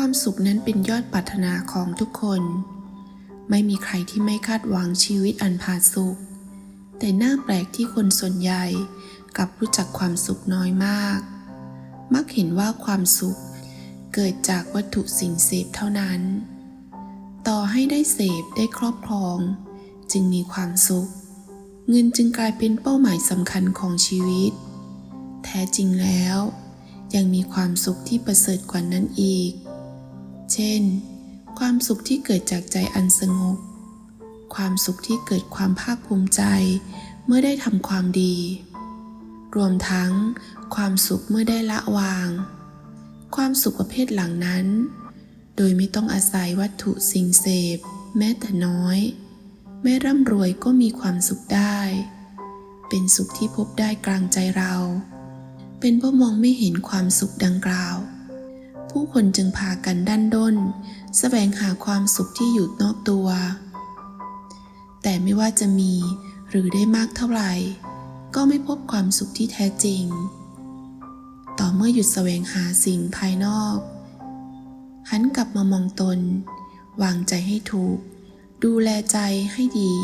ความสุขนั้นเป็นยอดปรารถนาของทุกคน ไม่มีใครที่ไม่คาดหวังชีวิตอันผาสุกแต่น่าแปลกที่คนส่วนใหญ่กลับรู้จักความสุขน้อยมาก มักเห็นว่าความสุขเกิดจากวัตถุสิ่งเสพเท่านั้น ต่อให้ได้เสพได้ครอบครอง จึงมีความสุข เงินจึงกลายเป็นเป้าหมายสำคัญของชีวิต แท้จริงแล้ว ยังมีความสุขที่ประเสริฐกว่านั้นอีก เช่น ความสุขที่เกิดจากใจอันสงบ ความสุขที่เกิดความภาคภูมิใจ เมื่อได้ทำความดี รวมทั้งความสุขเมื่อได้ละวาง ความสุขประเภทหลังนั้น โดยไม่ต้องอาศัยวัตถุสิ่งเสพ แม้แต่น้อย แม้ร่ำรวยก็มีความสุขได้ เป็นสุขที่พบได้กลางใจเรา เป็นเพราะมองไม่เห็นความสุขดังกล่าว ผู้คนจึงพากันดันด้นแสวงหาความสุขที่อยู่นอกตัว แต่ไม่ว่าจะมีหรือได้มากเท่าไหร่ ก็ไม่พบความสุขที่แท้จริง ต่อเมื่อหยุดแสวงหาสิ่งภายนอก หันกลับมามองตน วางใจให้ถูก ดูแลใจให้ดี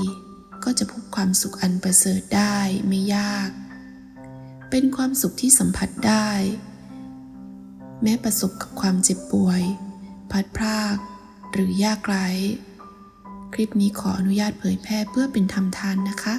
ก็จะพบความสุขอันประเสริฐได้ไม่ยาก เป็นความสุขที่สัมผัสได้ แม้ประสบกับความเจ็บป่วย พัดพราก หรือยากไร้ คลิปนี้ขออนุญาตเผยแพร่เพื่อเป็นธรรมทานนะคะ